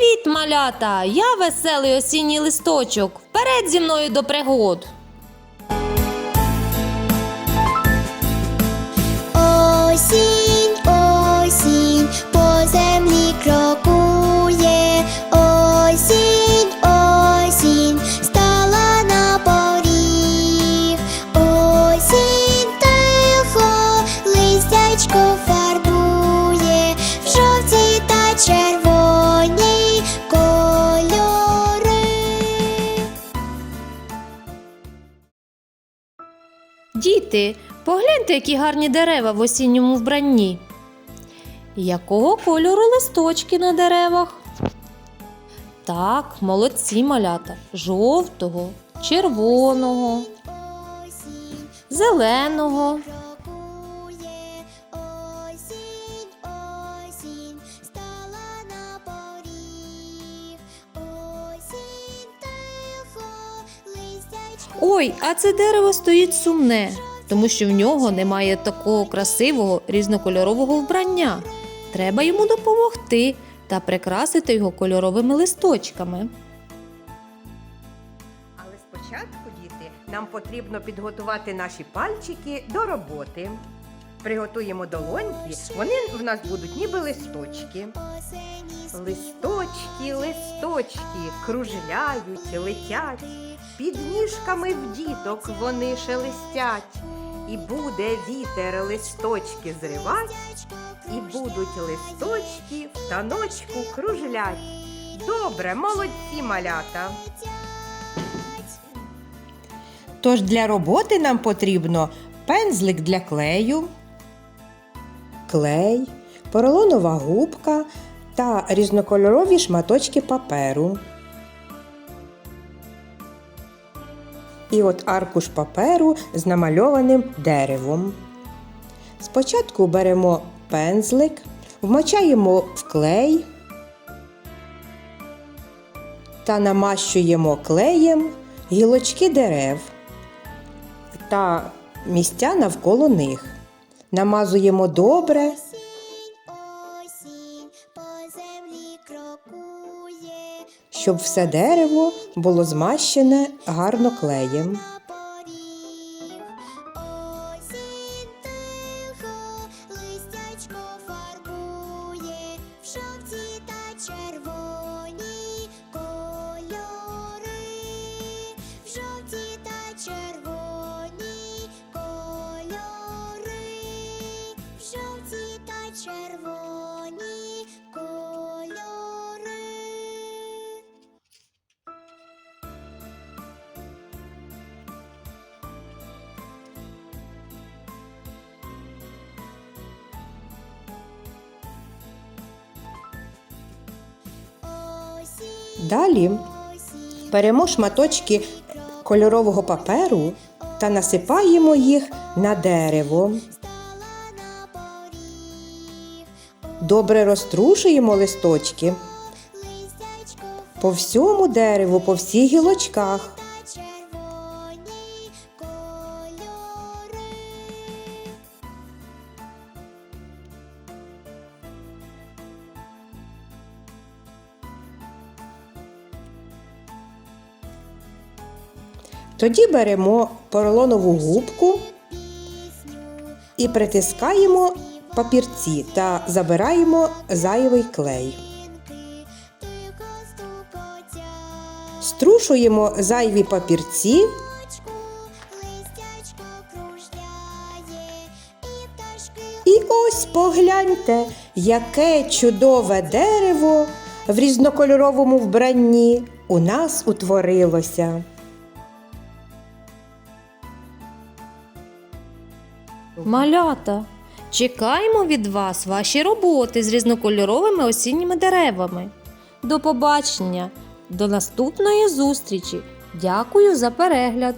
Привіт, малята! Я веселий осінній листочок. Вперед зі мною до пригод. Діти, погляньте, які гарні дерева в осінньому вбранні. Якого кольору листочки на деревах? Так, молодці малята. Жовтого, червоного, зеленого. Ой, а це дерево стоїть сумне, тому що в нього немає такого красивого різнокольорового вбрання. Треба йому допомогти та прикрасити його кольоровими листочками. Але спочатку, діти, нам потрібно підготувати наші пальчики до роботи. Приготуємо долоньки, вони в нас будуть ніби листочки. Листочки, листочки кружляють, летять, під ніжками в діток вони шелестять. І буде вітер листочки зривать, і будуть листочки в таночку кружлять. Добре, молодці малята. Тож для роботи нам потрібно пензлик для клею, клей, поролонова губка та різнокольорові шматочки паперу. І от аркуш паперу з намальованим деревом. Спочатку беремо пензлик, вмочаємо в клей та намащуємо клеєм гілочки дерев та місця навколо них. Намазуємо добре щоб все дерево було змащене гарно клеєм. Далі беремо шматочки кольорового паперу та насипаємо їх на дерево. Добре розтрушуємо листочки по всьому дереву, по всіх гілочках. Тоді беремо поролонову губку і притискаємо папірці та забираємо зайвий клей. Струшуємо зайві папірці І ось погляньте, яке чудове дерево в різнокольоровому вбранні у нас утворилося. Малята, чекаємо від вас ваші роботи з різнокольоровими осінніми деревами. До побачення, до наступної зустрічі. Дякую за перегляд!